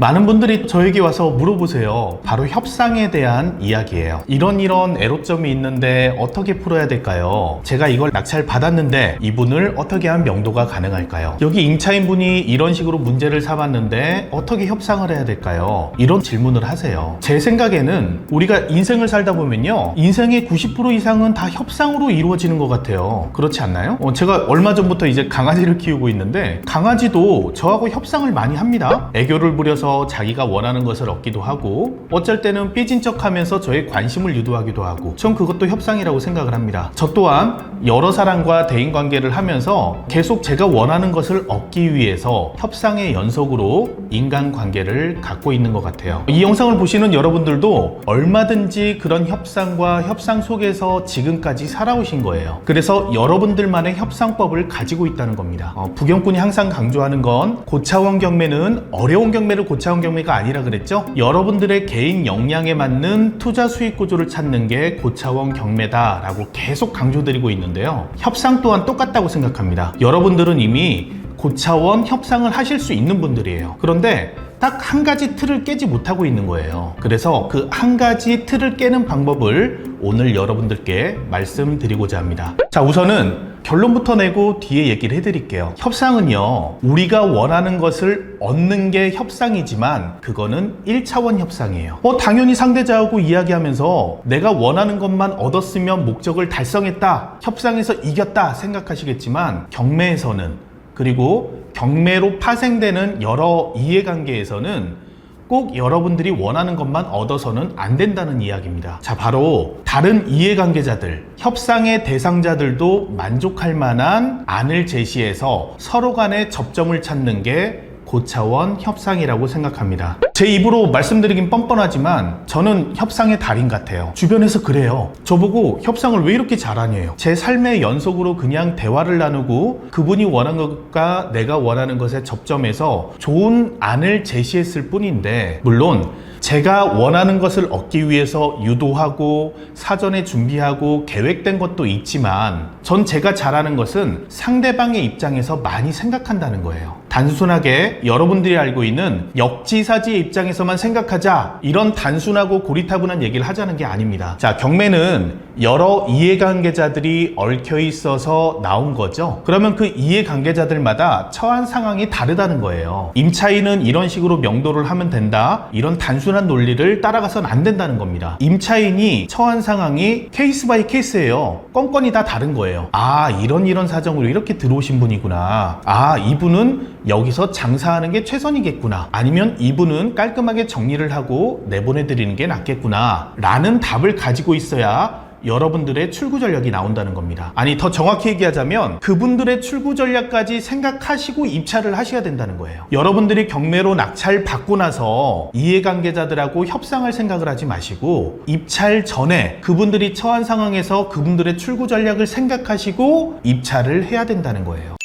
많은 분들이 저에게 와서 물어보세요. 바로 협상에 대한 이야기예요. 이런 이런 애로점이 있는데 어떻게 풀어야 될까요? 제가 이걸 낙찰 받았는데 이분을 어떻게 하면 명도가 가능할까요? 여기 임차인분이 이런 식으로 문제를 삼았는데 어떻게 협상을 해야 될까요? 이런 질문을 하세요. 제 생각에는 우리가 인생을 살다 보면요. 인생의 90% 이상은 다 협상으로 이루어지는 것 같아요. 그렇지 않나요? 어, 제가 얼마 전부터 이제 강아지를 키우고 있는데 강아지도 저하고 협상을 많이 합니다. 애교를 부려서 자기가 원하는 것을 얻기도 하고 어쩔 때는 삐진 척 하면서 저의 관심을 유도하기도 하고 전 그것도 협상이라고 생각을 합니다. 저 또한 여러 사람과 대인 관계를 하면서 계속 제가 원하는 것을 얻기 위해서 협상의 연속으로 인간 관계를 갖고 있는 것 같아요. 이 영상을 보시는 여러분들도 얼마든지 그런 협상과 협상 속에서 지금까지 살아오신 거예요. 그래서 여러분들만의 협상법을 가지고 있다는 겁니다. 어, 부경꾼이 항상 강조하는 건 고차원 경매는 어려운 경매를 고 차원 경매가 아니라 그랬죠. 여러분들의 개인 역량에 맞는 투자 수익 구조를 찾는 게 고차원 경매다 라고 계속 강조드리고 있는데요. 협상 또한 똑같다고 생각합니다. 여러분들은 이미 고차원 협상을 하실 수 있는 분들이에요. 그런데 딱 한 가지 틀을 깨지 못하고 있는 거예요. 그래서 그 한 가지 틀을 깨는 방법을 오늘 여러분들께 말씀드리고자 합니다. 자, 우선은 결론부터 내고 뒤에 얘기를 해드릴게요. 협상은요, 우리가 원하는 것을 얻는 게 협상이지만, 그거는 1차원 협상이에요. 어, 당연히 상대자하고 이야기하면서 내가 원하는 것만 얻었으면 목적을 달성했다, 협상에서 이겼다 생각하시겠지만, 경매에서는 그리고 경매로 파생되는 여러 이해관계에서는 꼭 여러분들이 원하는 것만 얻어서는 안 된다는 이야기입니다. 자, 바로 다른 이해관계자들, 협상의 대상자들도 만족할 만한 안을 제시해서 서로 간의 접점을 찾는 게 고차원 협상이라고 생각합니다. 제 입으로 말씀드리긴 뻔뻔하지만 저는 협상의 달인 같아요. 주변에서 그래요. 저보고 협상을 왜 이렇게 잘하냐요. 제 삶의 연속으로 그냥 대화를 나누고 그분이 원하는 것과 내가 원하는 것의 접점에서 좋은 안을 제시했을 뿐인데 물론 제가 원하는 것을 얻기 위해서 유도하고 사전에 준비하고 계획된 것도 있지만 전 제가 잘하는 것은 상대방의 입장에서 많이 생각한다는 거예요. 단순하게 여러분들이 알고 있는 역지사지의 입장에서만 생각하자 이런 단순하고 고리타분한 얘기를 하자는 게 아닙니다. 자, 경매는 여러 이해관계자들이 얽혀 있어서 나온 거죠. 그러면 그 이해관계자들마다 처한 상황이 다르다는 거예요. 임차인은 이런 식으로 명도를 하면 된다. 이런 단순한 논리를 따라가선 안 된다는 겁니다. 임차인이 처한 상황이 케이스 바이 케이스예요. 건건이 다 다른 거예요. 아, 이런 이런 사정으로 이렇게 들어오신 분이구나. 아, 이분은 여기서 장사하는 게 최선이겠구나. 아니면 이분은 깔끔하게 정리를 하고 내보내드리는 게 낫겠구나. 라는 답을 가지고 있어야 여러분들의 출구 전략이 나온다는 겁니다. 아니, 더 정확히 얘기하자면 그분들의 출구 전략까지 생각하시고 입찰을 하셔야 된다는 거예요. 여러분들이 경매로 낙찰 받고 나서 이해관계자들하고 협상할 생각을 하지 마시고 입찰 전에 그분들이 처한 상황에서 그분들의 출구 전략을 생각하시고 입찰을 해야 된다는 거예요.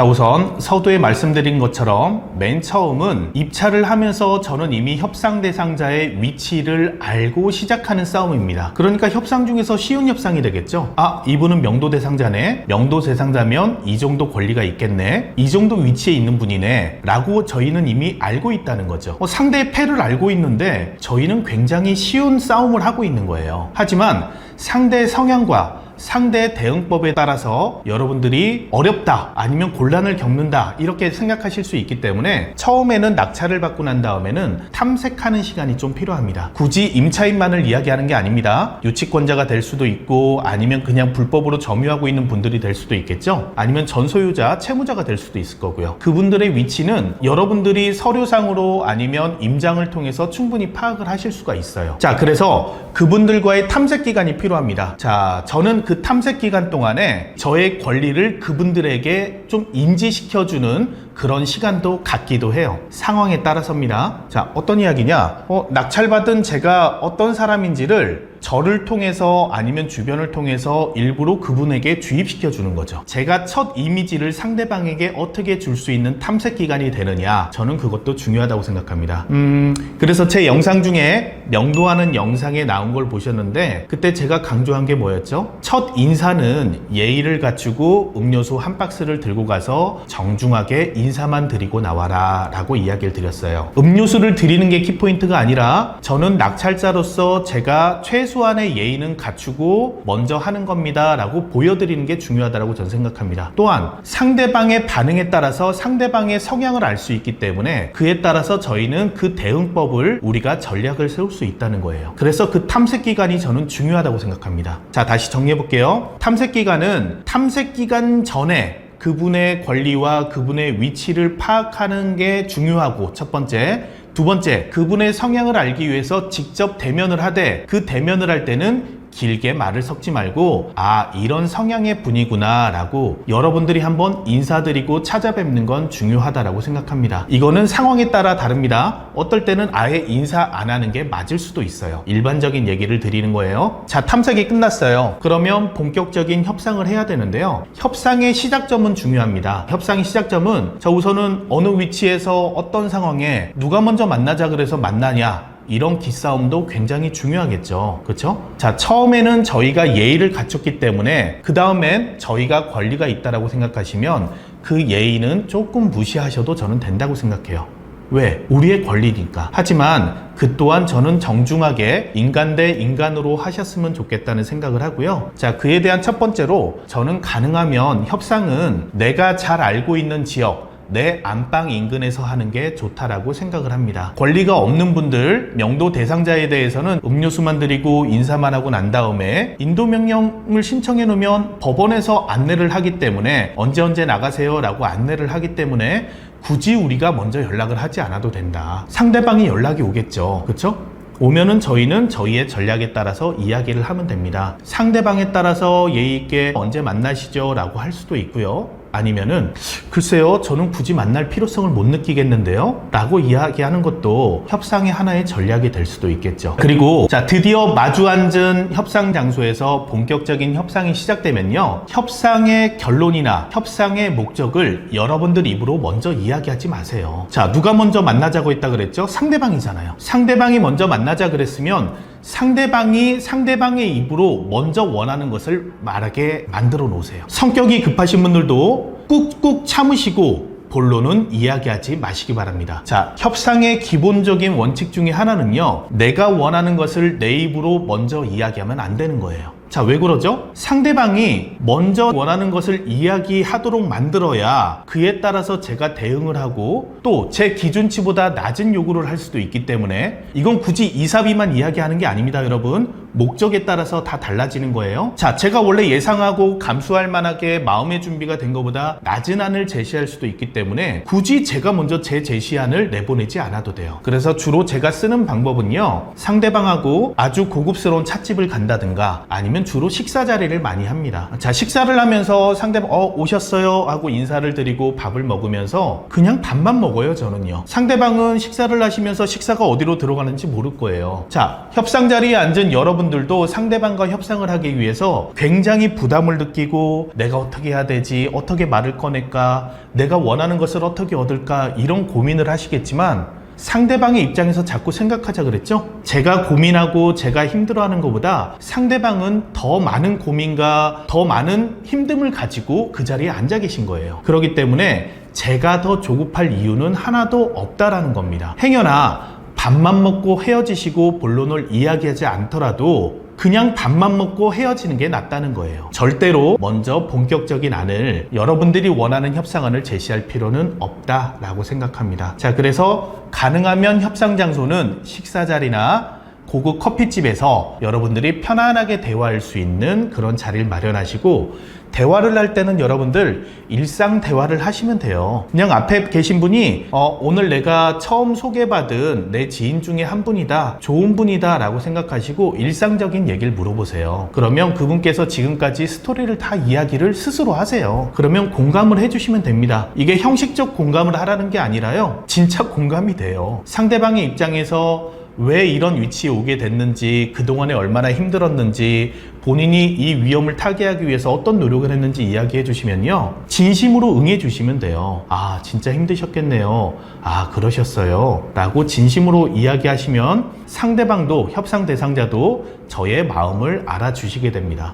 자, 우선 서두에 말씀드린 것처럼 맨 처음은 입찰을 하면서 저는 이미 협상 대상자의 위치를 알고 시작하는 싸움입니다. 그러니까 협상 중에서 쉬운 협상이 되겠죠. 아, 이분은 명도 대상자네. 명도 대상자면 이 정도 권리가 있겠네. 이 정도 위치에 있는 분이네. 라고 저희는 이미 알고 있다는 거죠. 어, 상대의 패를 알고 있는데 저희는 굉장히 쉬운 싸움을 하고 있는 거예요. 하지만 상대의 성향과 상대 대응법에 따라서 여러분들이 어렵다 아니면 곤란을 겪는다 이렇게 생각하실 수 있기 때문에 처음에는 낙찰을 받고 난 다음에는 탐색하는 시간이 좀 필요합니다. 굳이 임차인만을 이야기하는 게 아닙니다. 유치권자가 될 수도 있고 아니면 그냥 불법으로 점유하고 있는 분들이 될 수도 있겠죠. 아니면 전소유자, 채무자가 될 수도 있을 거고요. 그분들의 위치는 여러분들이 서류상으로 아니면 임장을 통해서 충분히 파악을 하실 수가 있어요. 자, 그래서 그분들과의 탐색 기간이 필요합니다. 자, 저는 그 탐색 기간 동안에 저의 권리를 그분들에게 좀 인지시켜주는 그런 시간도 갖기도 해요. 상황에 따라서입니다. 자, 어떤 이야기냐? 어, 낙찰받은 제가 어떤 사람인지를 저를 통해서 아니면 주변을 통해서 일부러 그분에게 주입시켜 주는 거죠. 제가 첫 이미지를 상대방에게 어떻게 줄 수 있는 탐색 기간이 되느냐. 저는 그것도 중요하다고 생각합니다. 음, 그래서 제 영상 중에 명도하는 영상에 나온 걸 보셨는데 그때 제가 강조한 게 뭐였죠? 첫 인사는 예의를 갖추고 음료수 한 박스를 들고 가서 정중하게 인사 만 드리고 나와라 라고 이야기를 드렸어요. 음료수를 드리는 게 키포인트가 아니라 저는 낙찰자로서 제가 최소한의 예의는 갖추고 먼저 하는 겁니다 라고 보여드리는 게 중요하다고 저는 생각합니다. 또한 상대방의 반응에 따라서 상대방의 성향을 알 수 있기 때문에 그에 따라서 저희는 그 대응법을 우리가 전략을 세울 수 있다는 거예요. 그래서 그 탐색 기간이 저는 중요하다고 생각합니다. 자, 다시 정리해 볼게요. 탐색 기간은 탐색 기간 전에 그분의 권리와 그분의 위치를 파악하는 게 중요하고 첫 번째. 두 번째 그분의 성향을 알기 위해서 직접 대면을 하되 그 대면을 할 때는 길게 말을 섞지 말고 아 이런 성향의 분이구나 라고 여러분들이 한번 인사드리고 찾아뵙는 건 중요하다라고 생각합니다. 이거는 상황에 따라 다릅니다. 어떨 때는 아예 인사 안 하는 게 맞을 수도 있어요. 일반적인 얘기를 드리는 거예요. 자 탐색이 끝났어요. 그러면 본격적인 협상을 해야 되는데요. 협상의 시작점은 중요합니다. 협상의 시작점은 자 우선은 어느 위치에서 어떤 상황에 누가 먼저 만나자 그래서 만나냐 이런 기싸움도 굉장히 중요하겠죠. 그렇죠? 자, 처음에는 저희가 예의를 갖췄기 때문에 그 다음엔 저희가 권리가 있다라고 생각하시면 그 예의는 조금 무시하셔도 저는 된다고 생각해요. 왜? 우리의 권리니까. 하지만 그 또한 저는 정중하게 인간 대 인간으로 하셨으면 좋겠다는 생각을 하고요. 자, 그에 대한 첫 번째로 저는 가능하면 협상은 내가 잘 알고 있는 지역, 내 안방 인근에서 하는 게 좋다라고 생각을 합니다. 권리가 없는 분들, 명도 대상자에 대해서는 음료수만 드리고 인사만 하고 난 다음에 인도 명령을 신청해 놓으면 법원에서 안내를 하기 때문에 언제 언제 나가세요라고 안내를 하기 때문에 굳이 우리가 먼저 연락을 하지 않아도 된다. 상대방이 연락이 오겠죠. 그렇죠? 오면은 저희는 저희의 전략에 따라서 이야기를 하면 됩니다. 상대방에 따라서 예의 있게 언제 만나시죠? 라고 할 수도 있고요. 아니면은 글쎄요 저는 굳이 만날 필요성을 못 느끼겠는데요? 라고 이야기하는 것도 협상의 하나의 전략이 될 수도 있겠죠. 그리고 자 드디어 마주 앉은 협상 장소에서 본격적인 협상이 시작되면요. 협상의 결론이나 협상의 목적을 여러분들 입으로 먼저 이야기하지 마세요. 자 누가 먼저 만나자고 했다 그랬죠? 상대방이잖아요. 상대방이 먼저 만나자 그랬으면 상대방이 상대방의 입으로 먼저 원하는 것을 말하게 만들어 놓으세요. 성격이 급하신 분들도 꾹꾹 참으시고 본론은 이야기하지 마시기 바랍니다. 자, 협상의 기본적인 원칙 중에 하나는요, 내가 원하는 것을 내 입으로 먼저 이야기하면 안 되는 거예요. 자, 왜 그러죠? 상대방이 먼저 원하는 것을 이야기하도록 만들어야 그에 따라서 제가 대응을 하고 또 제 기준치보다 낮은 요구를 할 수도 있기 때문에 이건 굳이 이사비만 이야기하는 게 아닙니다, 여러분. 목적에 따라서 다 달라지는 거예요. 자, 제가 원래 예상하고 감수할 만하게 마음의 준비가 된 것보다 낮은 안을 제시할 수도 있기 때문에 굳이 제가 먼저 제 제시안을 내보내지 않아도 돼요. 그래서 주로 제가 쓰는 방법은요, 상대방하고 아주 고급스러운 찻집을 간다든가 아니면 주로 식사 자리를 많이 합니다. 자, 식사를 하면서 상대방, 어, 오셨어요? 하고 인사를 드리고 밥을 먹으면서 그냥 밥만 먹어요, 저는요. 상대방은 식사를 하시면서 식사가 어디로 들어가는지 모를 거예요. 자, 협상 자리에 앉은 여러분들도 상대방과 협상을 하기 위해서 굉장히 부담을 느끼고 내가 어떻게 해야 되지? 어떻게 말을 꺼낼까? 내가 원하는 것을 어떻게 얻을까? 이런 고민을 하시겠지만 상대방의 입장에서 자꾸 생각하자 그랬죠? 제가 고민하고 제가 힘들어하는 것보다 상대방은 더 많은 고민과 더 많은 힘듦을 가지고 그 자리에 앉아 계신 거예요. 그렇기 때문에 제가 더 조급할 이유는 하나도 없다라는 겁니다. 행여나 밥만 먹고 헤어지시고 본론을 이야기하지 않더라도 그냥 밥만 먹고 헤어지는 게 낫다는 거예요. 절대로 먼저 본격적인 안을 여러분들이 원하는 협상안을 제시할 필요는 없다라고 생각합니다. 자, 그래서 가능하면 협상 장소는 식사 자리나 고급 커피집에서 여러분들이 편안하게 대화할 수 있는 그런 자리를 마련하시고 대화를 할 때는 여러분들 일상 대화를 하시면 돼요. 그냥 앞에 계신 분이 어, 오늘 내가 처음 소개받은 내 지인 중에 한 분이다. 좋은 분이다. 라고 생각하시고 일상적인 얘기를 물어보세요. 그러면 그분께서 지금까지 스토리를 다 이야기를 스스로 하세요. 그러면 공감을 해주시면 됩니다. 이게 형식적 공감을 하라는 게 아니라요. 진짜 공감이 돼요. 상대방의 입장에서 왜 이런 위치에 오게 됐는지, 그동안에 얼마나 힘들었는지, 본인이 이 위험을 타개하기 위해서 어떤 노력을 했는지 이야기해 주시면요. 진심으로 응해 주시면 돼요. 아, 진짜 힘드셨겠네요. 아, 그러셨어요. 라고 진심으로 이야기하시면 상대방도, 협상 대상자도 저의 마음을 알아주시게 됩니다.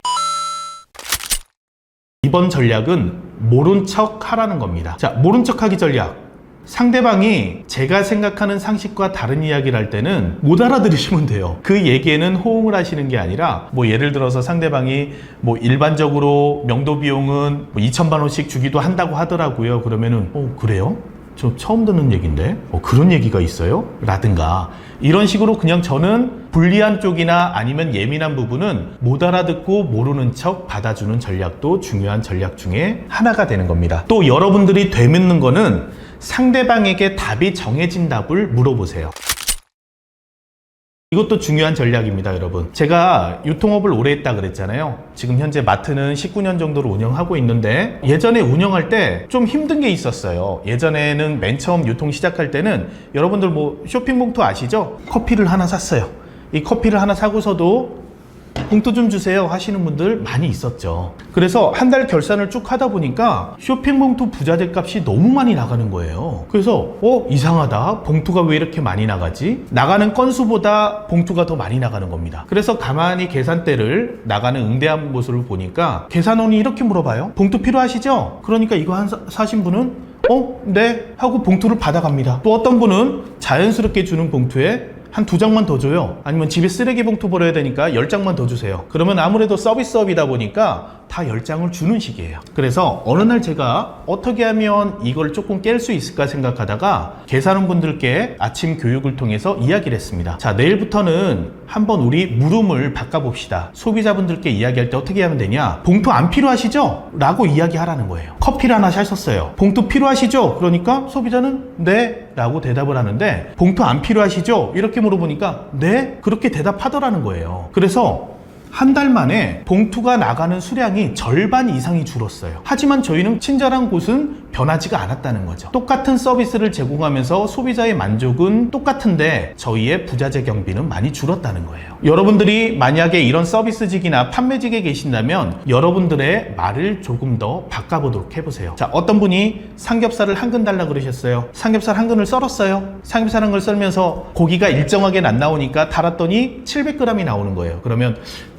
이번 전략은 모른 척 하라는 겁니다. 자, 모른 척 하기 전략. 상대방이 제가 생각하는 상식과 다른 이야기를 할 때는 못 알아들으시면 돼요. 그 얘기에는 호응을 하시는 게 아니라 뭐 예를 들어서 상대방이 뭐 일반적으로 명도 비용은 뭐 2천만 원씩 주기도 한다고 하더라고요. 그러면은 어 그래요? 저 처음 듣는 얘기인데 어, 그런 얘기가 있어요? 라든가 이런 식으로 그냥 저는 불리한 쪽이나 아니면 예민한 부분은 못 알아듣고 모르는 척 받아주는 전략도 중요한 전략 중에 하나가 되는 겁니다. 또 여러분들이 되묻는 거는 상대방에게 답이 정해진 답을 물어보세요. 이것도 중요한 전략입니다, 여러분. 제가 유통업을 오래 했다 그랬잖아요. 지금 현재 마트는 19년 정도로 운영하고 있는데 예전에 운영할 때 좀 힘든 게 있었어요. 예전에는 맨 처음 유통 시작할 때는 여러분들 뭐 쇼핑봉투 아시죠? 커피를 하나 샀어요. 이 커피를 하나 사고서도 봉투 좀 주세요 하시는 분들 많이 있었죠. 그래서 한 달 결산을 쭉 하다 보니까 쇼핑 봉투 부자재 값이 너무 많이 나가는 거예요. 그래서 어 이상하다. 봉투가 왜 이렇게 많이 나가지? 나가는 건수보다 봉투가 더 많이 나가는 겁니다. 그래서 가만히 계산대를 나가는 응대한 모습을 보니까 계산원이 이렇게 물어봐요. 봉투 필요하시죠? 그러니까 이거 한 사- 사신 분은 어? 네 하고 봉투를 받아갑니다. 또 어떤 분은 자연스럽게 주는 봉투에 한 두 장만 더 줘요. 아니면 집에 쓰레기 봉투 버려야 되니까 열 장만 더 주세요. 그러면 아무래도 서비스업이다 보니까 다 열 장을 주는 식이에요. 그래서 어느 날 제가 어떻게 하면 이걸 조금 깰 수 있을까 생각하다가 계산원 분들께 아침 교육을 통해서 이야기를 했습니다. 자, 내일부터는 한번 우리 물음을 바꿔봅시다. 소비자분들께 이야기할 때 어떻게 하면 되냐? 봉투 안 필요하시죠? 라고 이야기하라는 거예요. 커피를 하나 사셨어요. 봉투 필요하시죠? 그러니까 소비자는 네. 라고 대답을 하는데 봉투 안 필요하시죠? 이렇게 물어보니까 네. 그렇게 대답하더라는 거예요. 그래서 한 달 만에 봉투가 나가는 수량이 절반 이상이 줄었어요. 하지만 저희는 친절한 곳은 변하지가 않았다는 거죠. 똑같은 서비스를 제공하면서 소비자의 만족은 똑같은데 저희의 부자재 경비는 많이 줄었다는 거예요. 여러분들이 만약에 이런 서비스직이나 판매직에 계신다면 여러분들의 말을 조금 더 바꿔보도록 해보세요. 자, 어떤 분이 삼겹살을 한 근 달라 그러셨어요. 삼겹살 한 근을 썰었어요. 삼겹살 한 근을 썰면서 고기가 일정하게 안 나오니까 달았더니 700g이 나오는 거예요. 그러면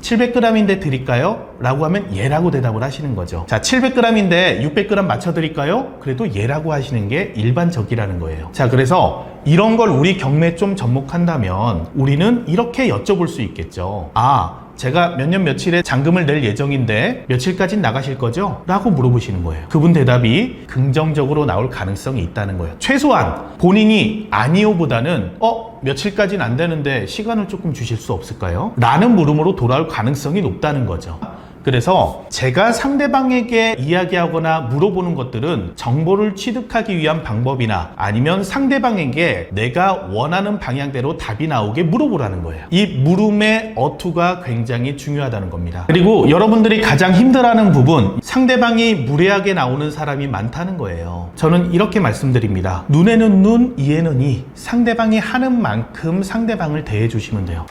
700g인데 드릴까요? 라고 하면 예라고 대답을 하시는 거죠. 자, 700g인데 600g 맞춰 드릴까요? 그래도 예라고 하시는 게 일반적이라는 거예요. 자, 그래서 이런 걸 우리 경매에 좀 접목한다면 우리는 이렇게 여쭤볼 수 있겠죠. 아, 제가 몇 년 며칠에 잔금을 낼 예정인데 며칠까지 나가실 거죠? 라고 물어보시는 거예요. 그분 대답이 긍정적으로 나올 가능성이 있다는 거예요. 최소한 본인이 아니오보다는 어? 며칠까지는 안 되는데 시간을 조금 주실 수 없을까요? 라는 물음으로 돌아올 가능성이 높다는 거죠. 그래서 제가 상대방에게 이야기하거나 물어보는 것들은 정보를 취득하기 위한 방법이나 아니면 상대방에게 내가 원하는 방향대로 답이 나오게 물어보라는 거예요. 이 물음의 어투가 굉장히 중요하다는 겁니다. 그리고 여러분들이 가장 힘들어하는 부분, 상대방이 무례하게 나오는 사람이 많다는 거예요. 저는 이렇게 말씀드립니다. 눈에는 눈, 이에는 이. 상대방이 하는 만큼 상대방을 대해주시면 돼요.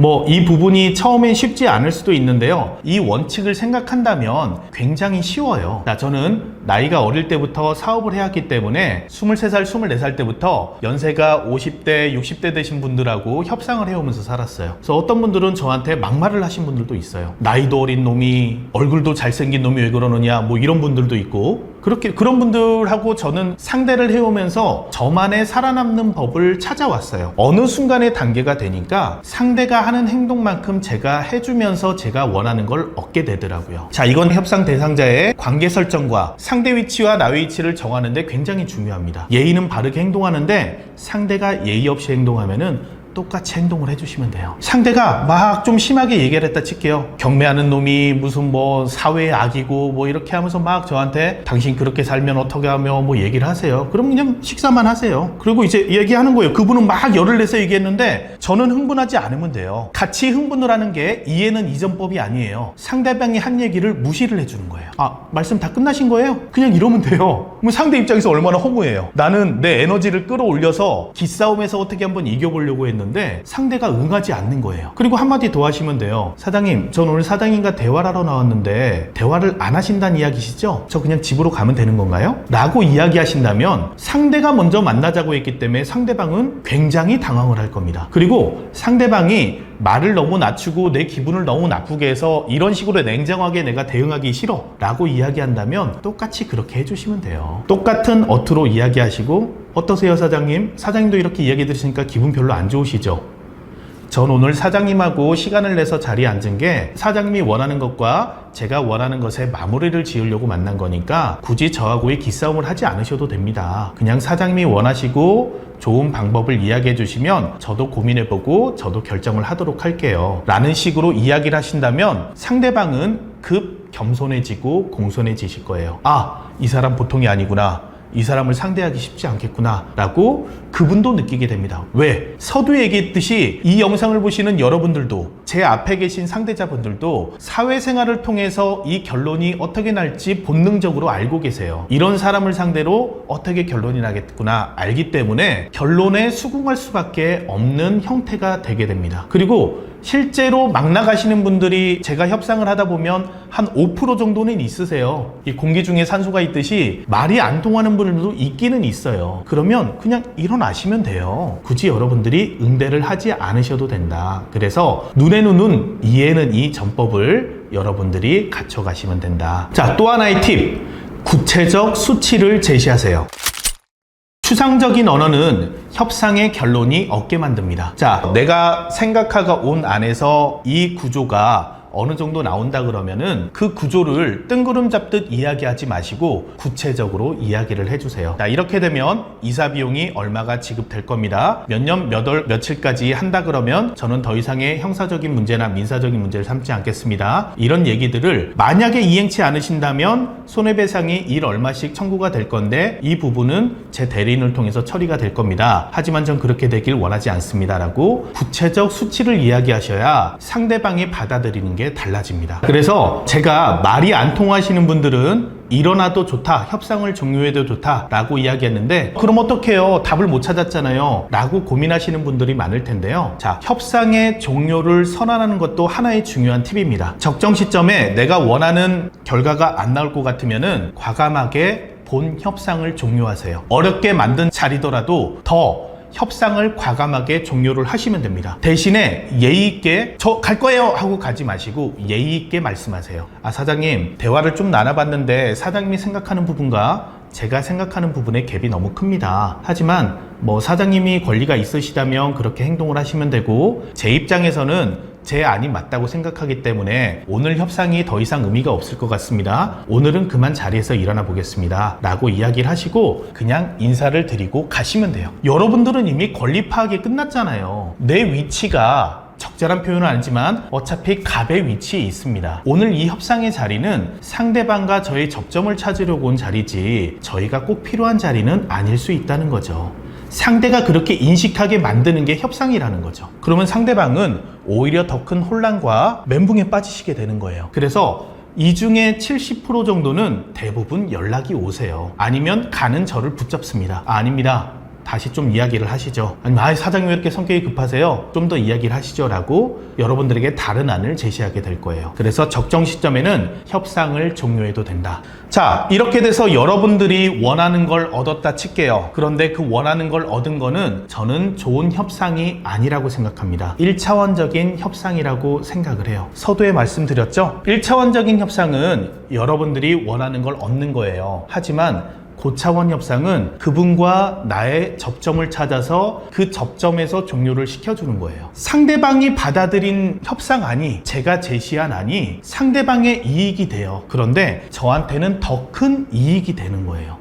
뭐 이 부분이 처음엔 쉽지 않을 수도 있는데요. 이 원칙을 생각한다면 굉장히 쉬워요. 자, 저는 나이가 어릴 때부터 사업을 해왔기 때문에 23살, 24살 때부터 연세가 50대, 60대 되신 분들하고 협상을 해오면서 살았어요. 그래서 어떤 분들은 저한테 막말을 하신 분들도 있어요. 나이도 어린 놈이 얼굴도 잘생긴 놈이 왜 그러느냐 뭐 이런 분들도 있고 그렇게 그런 분들하고 저는 상대를 해오면서 저만의 살아남는 법을 찾아왔어요. 어느 순간의 단계가 되니까 상대가 하는 행동만큼 제가 해주면서 제가 원하는 걸 얻게 되더라고요. 자, 이건 협상 대상자의 관계 설정과 상대 위치와 나 위치를 정하는데 굉장히 중요합니다. 예의는 바르게 행동하는데 상대가 예의 없이 행동하면은 똑같이 행동을 해주시면 돼요. 상대가 막 좀 심하게 얘기를 했다 칠게요. 경매하는 놈이 무슨 뭐 사회의 악이고 뭐 이렇게 하면서 막 저한테 당신 그렇게 살면 어떻게 하며 뭐 얘기를 하세요. 그럼 그냥 식사만 하세요. 그리고 이제 얘기하는 거예요. 그분은 막 열을 내서 얘기했는데 저는 흥분하지 않으면 돼요. 같이 흥분을 하는 게 이해는 이전법이 아니에요. 상대방이 한 얘기를 무시를 해주는 거예요. 아, 말씀 다 끝나신 거예요? 그냥 이러면 돼요. 그럼 상대 입장에서 얼마나 허무해요. 나는 내 에너지를 끌어올려서 기싸움에서 어떻게 한번 이겨보려고 했는데 상대가 응하지 않는 거예요. 그리고 한마디 더 하시면 돼요. 사장님, 전 오늘 사장님과 대화를 하러 나왔는데 대화를 안 하신다는 이야기시죠? 저 그냥 집으로 가면 되는 건가요? 라고 이야기하신다면 상대가 먼저 만나자고 했기 때문에 상대방은 굉장히 당황을 할 겁니다. 그리고 상대방이 말을 너무 낮추고 내 기분을 너무 나쁘게 해서 이런 식으로 냉정하게 내가 대응하기 싫어 라고 이야기한다면 똑같이 그렇게 해주시면 돼요. 똑같은 어투로 이야기하시고 어떠세요 사장님? 사장님도 이렇게 이야기 들으시니까 기분 별로 안 좋으시죠? 전 오늘 사장님하고 시간을 내서 자리에 앉은 게 사장님이 원하는 것과 제가 원하는 것에 마무리를 지으려고 만난 거니까 굳이 저하고의 기싸움을 하지 않으셔도 됩니다. 그냥 사장님이 원하시고 좋은 방법을 이야기해 주시면 저도 고민해보고 저도 결정을 하도록 할게요. 라는 식으로 이야기를 하신다면 상대방은 급 겸손해지고 공손해지실 거예요. 아, 이 사람 보통이 아니구나. 이 사람을 상대하기 쉽지 않겠구나 라고 그분도 느끼게 됩니다. 왜? 서두에 얘기했듯이 이 영상을 보시는 여러분들도 제 앞에 계신 상대자분들도 사회생활을 통해서 이 결론이 어떻게 날지 본능적으로 알고 계세요. 이런 사람을 상대로 어떻게 결론이 나겠구나 알기 때문에 결론에 수긍할 수밖에 없는 형태가 되게 됩니다. 그리고 실제로 막 나가시는 분들이 제가 협상을 하다 보면 한 5% 정도는 있으세요. 이 공기 중에 산소가 있듯이 말이 안 통하는 분들도 있기는 있어요. 그러면 그냥 일어 나시면 돼요. 굳이 여러분들이 응대를 하지 않으셔도 된다. 그래서 눈에는 눈, 이에는 이 전법을 여러분들이 갖춰가시면 된다. 자, 또 하나의 팁. 구체적 수치를 제시하세요. 추상적인 언어는 협상의 결론이 없게 만듭니다. 자, 내가 생각하가 온 안에서 이 구조가 어느 정도 나온다 그러면은 그 구조를 뜬구름 잡듯 이야기하지 마시고 구체적으로 이야기를 해주세요. 자, 이렇게 되면 이사 비용이 얼마가 지급될 겁니다. 몇 년, 몇 월, 며칠까지 한다 그러면 저는 더 이상의 형사적인 문제나 민사적인 문제를 삼지 않겠습니다. 이런 얘기들을 만약에 이행치 않으신다면 손해배상이 일 얼마씩 청구가 될 건데 이 부분은 제 대리인을 통해서 처리가 될 겁니다. 하지만 전 그렇게 되길 원하지 않습니다라고 구체적 수치를 이야기하셔야 상대방이 받아들이는 게 달라집니다. 그래서 제가 말이 안 통하시는 분들은 일어나도 좋다, 협상을 종료해도 좋다 라고 이야기했는데 그럼 어떡해요? 답을 못 찾았잖아요 라고 고민하시는 분들이 많을 텐데요 자, 협상의 종료를 선언하는 것도 하나의 중요한 팁입니다 적정 시점에 내가 원하는 결과가 안 나올 것 같으면은 과감하게 본 협상을 종료하세요 어렵게 만든 자리더라도 더 협상을 과감하게 종료를 하시면 됩니다. 대신에 예의 있게 저 갈 거예요 하고 가지 마시고 예의 있게 말씀하세요. 아 사장님 대화를 좀 나눠봤는데 사장님이 생각하는 부분과 제가 생각하는 부분의 갭이 너무 큽니다. 하지만 뭐 사장님이 권리가 있으시다면 그렇게 행동을 하시면 되고 제 입장에서는 제 안이 맞다고 생각하기 때문에 오늘 협상이 더 이상 의미가 없을 것 같습니다. 오늘은 그만 자리에서 일어나 보겠습니다. 라고 이야기를 하시고 그냥 인사를 드리고 가시면 돼요. 여러분들은 이미 권리 파악이 끝났잖아요. 내 위치가 적절한 표현은 아니지만 어차피 갑의 위치에 있습니다. 오늘 이 협상의 자리는 상대방과 저의 접점을 찾으려고 온 자리지 저희가 꼭 필요한 자리는 아닐 수 있다는 거죠. 상대가 그렇게 인식하게 만드는 게 협상이라는 거죠. 그러면 상대방은 오히려 더 큰 혼란과 멘붕에 빠지시게 되는 거예요. 그래서 이 중에 70% 정도는 대부분 연락이 오세요. 아니면 가는 저를 붙잡습니다. 아, 아닙니다. 다시 좀 이야기를 하시죠. 아니면 아, 사장님 왜 이렇게 성격이 급하세요? 좀 더 이야기를 하시죠. 라고 여러분들에게 다른 안을 제시하게 될 거예요. 그래서 적정 시점에는 협상을 종료해도 된다. 자, 이렇게 돼서 여러분들이 원하는 걸 얻었다 칠게요. 그런데 그 원하는 걸 얻은 거는 저는 좋은 협상이 아니라고 생각합니다. 1차원적인 협상이라고 생각을 해요. 서두에 말씀드렸죠? 1차원적인 협상은 여러분들이 원하는 걸 얻는 거예요. 하지만 고차원 협상은 그분과 나의 접점을 찾아서 그 접점에서 종료를 시켜주는 거예요. 상대방이 받아들인 협상안이 제가 제시한 안이 상대방의 이익이 돼요. 그런데 저한테는 더 큰 이익이 되는 거예요.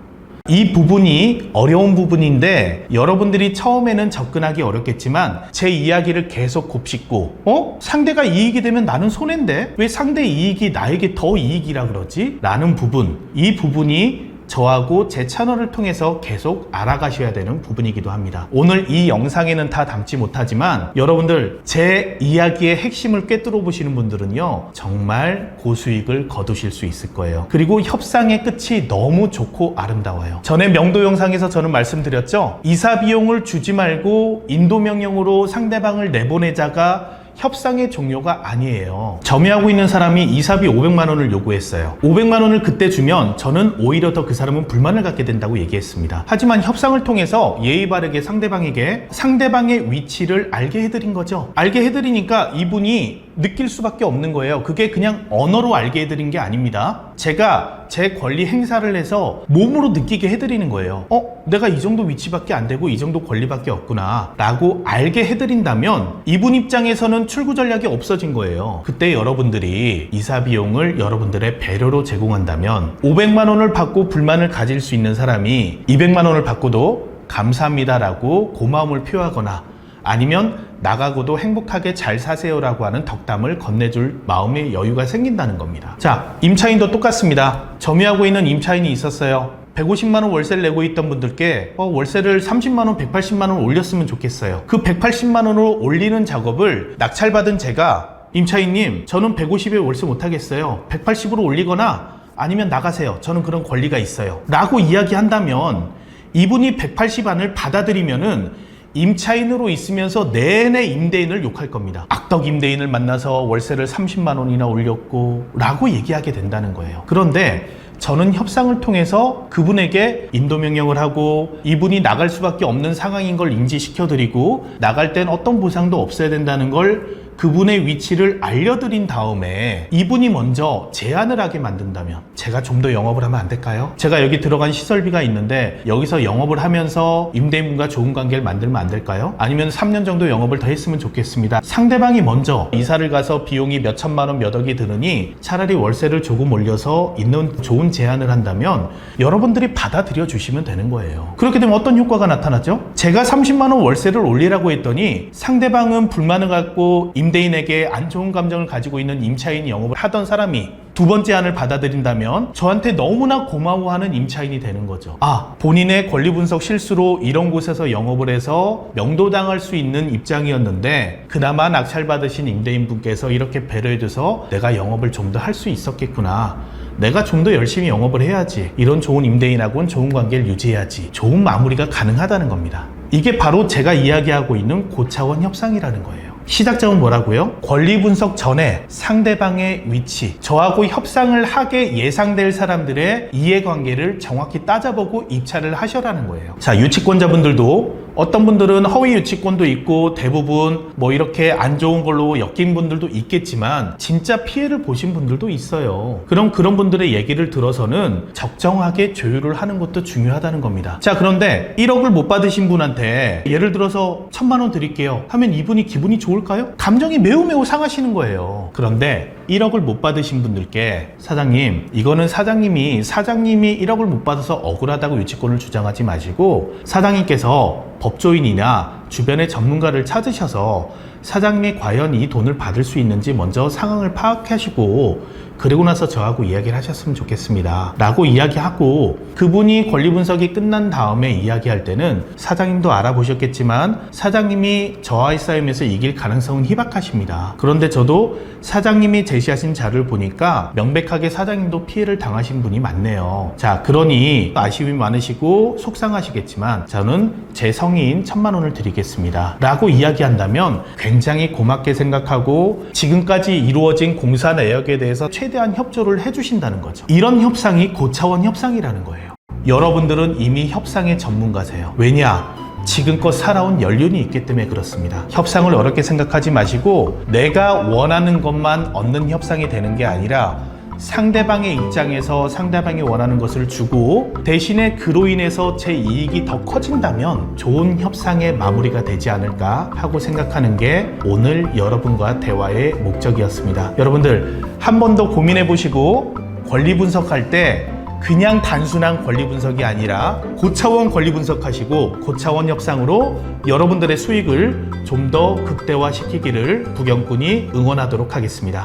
이 부분이 어려운 부분인데 여러분들이 처음에는 접근하기 어렵겠지만 제 이야기를 계속 곱씹고 어? 상대가 이익이 되면 나는 손해인데 왜 상대 이익이 나에게 더 이익이라 그러지? 라는 부분 이 부분이 저하고 제 채널을 통해서 계속 알아가셔야 되는 부분이기도 합니다. 오늘 이 영상에는 다 담지 못하지만 여러분들 제 이야기의 핵심을 꿰뚫어 보시는 분들은요 정말 고수익을 거두실 수 있을 거예요. 그리고 협상의 끝이 너무 좋고 아름다워요. 전에 명도 영상에서 저는 말씀드렸죠. 이사 비용을 주지 말고 인도 명령으로 상대방을 내보내자가 협상의 종료가 아니에요. 점유하고 있는 사람이 이사비 500만 원을 요구했어요. 500만 원을 그때 주면 저는 오히려 더 그 사람은 불만을 갖게 된다고 얘기했습니다. 하지만 협상을 통해서 예의 바르게 상대방에게 상대방의 위치를 알게 해드린 거죠. 알게 해드리니까 이분이 느낄 수밖에 없는 거예요. 그게 그냥 언어로 알게 해드린 게 아닙니다. 제가 제 권리 행사를 해서 몸으로 느끼게 해드리는 거예요. 어? 내가 이 정도 위치밖에 안 되고 이 정도 권리밖에 없구나. 라고 알게 해드린다면 이분 입장에서는 출구 전략이 없어진 거예요. 그때 여러분들이 이사 비용을 여러분들의 배려로 제공한다면 500만 원을 받고 불만을 가질 수 있는 사람이 200만 원을 받고도 감사합니다라고 고마움을 표하거나 아니면 나가고도 행복하게 잘 사세요라고 하는 덕담을 건네줄 마음의 여유가 생긴다는 겁니다. 자, 임차인도 똑같습니다. 점유하고 있는 임차인이 있었어요. 150만 원 월세를 내고 있던 분들께 어, 월세를 30만 원, 180만 원 올렸으면 좋겠어요. 그 180만 원으로 올리는 작업을 낙찰받은 제가 임차인님, 저는 150에 월세 못 하겠어요. 180으로 올리거나 아니면 나가세요. 저는 그런 권리가 있어요. 라고 이야기한다면 이분이 180안을 받아들이면은 임차인으로 있으면서 내내 임대인을 욕할 겁니다. 악덕 임대인을 만나서 월세를 30만 원이나 올렸고 라고 얘기하게 된다는 거예요. 그런데 저는 협상을 통해서 그분에게 인도 명령을 하고 이분이 나갈 수밖에 없는 상황인 걸 인지시켜 드리고 나갈 땐 어떤 보상도 없어야 된다는 걸 그분의 위치를 알려드린 다음에 이분이 먼저 제안을 하게 만든다면 제가 좀 더 영업을 하면 안 될까요? 제가 여기 들어간 시설비가 있는데 여기서 영업을 하면서 임대인분과 좋은 관계를 만들면 안 될까요? 아니면 3년 정도 영업을 더 했으면 좋겠습니다. 상대방이 먼저 이사를 가서 비용이 몇 천만 원, 몇 억이 드느니 차라리 월세를 조금 올려서 있는 좋은 제안을 한다면 여러분들이 받아들여 주시면 되는 거예요. 그렇게 되면 어떤 효과가 나타나죠? 제가 30만 원 월세를 올리라고 했더니 상대방은 불만을 갖고 임 대인에게 안 좋은 감정을 가지고 있는 임차인이 영업을 하던 사람이 두 번째 안을 받아들인다면 저한테 너무나 고마워하는 임차인이 되는 거죠. 아, 본인의 권리 분석 실수로 이런 곳에서 영업을 해서 명도당할 수 있는 입장이었는데 그나마 낙찰 받으신 임대인 분께서 이렇게 배려해줘서 내가 영업을 좀 더 할 수 있었겠구나. 내가 좀 더 열심히 영업을 해야지. 이런 좋은 임대인하고는 좋은 관계를 유지해야지. 좋은 마무리가 가능하다는 겁니다. 이게 바로 제가 이야기하고 있는 고차원 협상이라는 거예요. 시작점은 뭐라고요? 권리 분석 전에 상대방의 위치, 저하고 협상을 하게 예상될 사람들의 이해관계를 정확히 따져보고 입찰을 하셔라는 거예요. 자, 유치권자분들도 어떤 분들은 허위 유치권도 있고 대부분 뭐 이렇게 안 좋은 걸로 엮인 분들도 있겠지만 진짜 피해를 보신 분들도 있어요. 그럼 그런 분들의 얘기를 들어서는 적정하게 조율을 하는 것도 중요하다는 겁니다. 자, 그런데 1억을 못 받으신 분한테 예를 들어서 천만 원 드릴게요 하면 이분이 기분이 좋을까요? 감정이 매우 매우 상하시는 거예요. 그런데 1억을 못 받으신 분들께 사장님, 이거는 사장님이 사장님이 1억을 못 받아서 억울하다고 유치권을 주장하지 마시고 사장님께서 법조인이나 주변의 전문가를 찾으셔서 사장님이 과연 이 돈을 받을 수 있는지 먼저 상황을 파악하시고 그리고 나서 저하고 이야기를 하셨으면 좋겠습니다. 라고 이야기하고 그분이 권리 분석이 끝난 다음에 이야기할 때는 사장님도 알아보셨겠지만 사장님이 저와의 싸움에서 이길 가능성은 희박하십니다. 그런데 저도 사장님이 제시하신 자료를 보니까 명백하게 사장님도 피해를 당하신 분이 많네요. 자, 그러니 아쉬움이 많으시고 속상하시겠지만 저는 제 성의인 천만 원을 드리겠습니다. 라고 이야기한다면 굉장히 고맙게 생각하고 지금까지 이루어진 공사 내역에 대해서 최 대한 협조를 해주신다는 거죠. 이런 협상이 고차원 협상이라는 거예요. 여러분들은 이미 협상의 전문가세요. 왜냐? 지금껏 살아온 연륜이 있기 때문에 그렇습니다. 협상을 어렵게 생각하지 마시고 내가 원하는 것만 얻는 협상이 되는 게 아니라 상대방의 입장에서 상대방이 원하는 것을 주고 대신에 그로 인해서 제 이익이 더 커진다면 좋은 협상의 마무리가 되지 않을까 하고 생각하는 게 오늘 여러분과 대화의 목적이었습니다. 여러분들 한 번 더 고민해 보시고 권리 분석할 때 그냥 단순한 권리 분석이 아니라 고차원 권리 분석하시고 고차원 협상으로 여러분들의 수익을 좀 더 극대화시키기를 부경꾼이 응원하도록 하겠습니다.